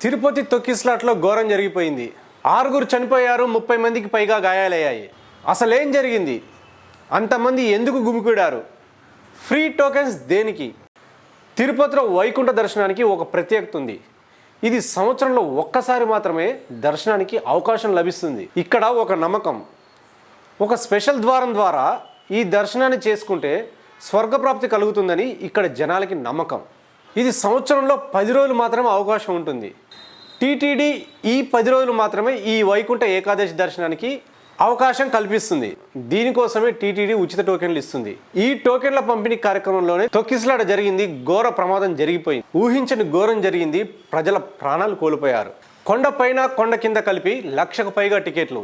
తిరుపతి తొక్కిస్లాట్లో ఘోరం జరిగిపోయింది. ఆరుగురు చనిపోయారు ముప్పై మందికి పైగా గాయాలయ్యాయి. అసలేం జరిగింది? అంతమంది ఎందుకు గుమికూడారు? ఫ్రీ టోకెన్స్ దేనికి? తిరుపతిలో వైకుంఠ దర్శనానికి ఒక ప్రత్యేకత ఉంది. ఇది సంవత్సరంలో ఒక్కసారి మాత్రమే దర్శనానికి అవకాశం లభిస్తుంది. ఇక్కడ ఒక నమ్మకం. ఒక స్పెషల్ ద్వారం ద్వారా ఈ దర్శనాన్ని చేసుకుంటే స్వర్గప్రాప్తి కలుగుతుందని ఇక్కడ జనాలకి నమ్మకం. ఇది సంవత్సరంలో పది రోజులు మాత్రమే అవకాశం ఉంటుంది. టీటీడీ ఈ పది రోజులు మాత్రమే ఈ వైకుంఠ ఏకాదశి దర్శనానికి అవకాశం కల్పిస్తుంది. దీనికోసమే టీటీడీ ఉచిత టోకెన్లు ఇస్తుంది. ఈ టోకెన్ల పంపిణీ కార్యక్రమంలోనే తొక్కిసలాట జరిగింది ఘోర ప్రమాదం జరిగిపోయింది. ఊహించని ఘోరం జరిగింది ప్రజల ప్రాణాలు కోల్పోయారు. కొండ పైన కొండ కింద కలిపి లక్షకు పైగా టికెట్లు.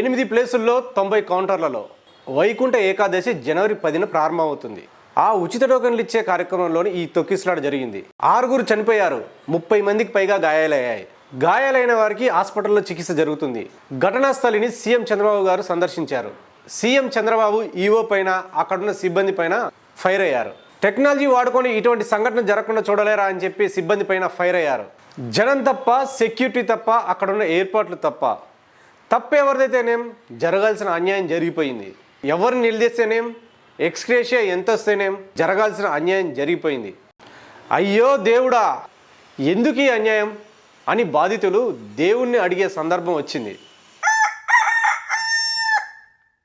ఎనిమిది ప్లేసుల్లో తొంభై కౌంటర్లలో వైకుంఠ ఏకాదశి జనవరి పదిన ప్రారంభమవుతుంది. ఆ ఉచిత టోకెన్లు ఇచ్చే కార్యక్రమంలోని ఈ తొక్కిసలాట జరిగింది. ఆరుగురు చనిపోయారు ముప్పై మందికి పైగా గాయాలయ్యాయి. గాయాలైన వారికి హాస్పిటల్లో చికిత్స జరుగుతుంది. ఘటనా స్థలిని సీఎం చంద్రబాబు గారు సందర్శించారు. సీఎం చంద్రబాబు ఈఓ పైన అక్కడున్న సిబ్బంది పైన ఫైర్ అయ్యారు. టెక్నాలజీ వాడుకొని ఇటువంటి సంఘటన జరగకుండా చూడలేరా అని చెప్పి సిబ్బంది పైన ఫైర్ అయ్యారు. జనం తప్ప సెక్యూరిటీ తప్ప అక్కడున్న ఏర్పాట్లు తప్ప. తప్ప ఎవరిదైతేనేం జరగాల్సిన అన్యాయం జరిగిపోయింది. ఎవరిని నిలదీస్తేనేం ఎక్స్క్రేషియా ఎంత వస్తేనేం జరగాల్సిన అన్యాయం జరిగిపోయింది. అయ్యో దేవుడా! ఎందుకు ఈ అన్యాయం? అని బాధితులు దేవుణ్ణి అడిగే సందర్భం వచ్చింది.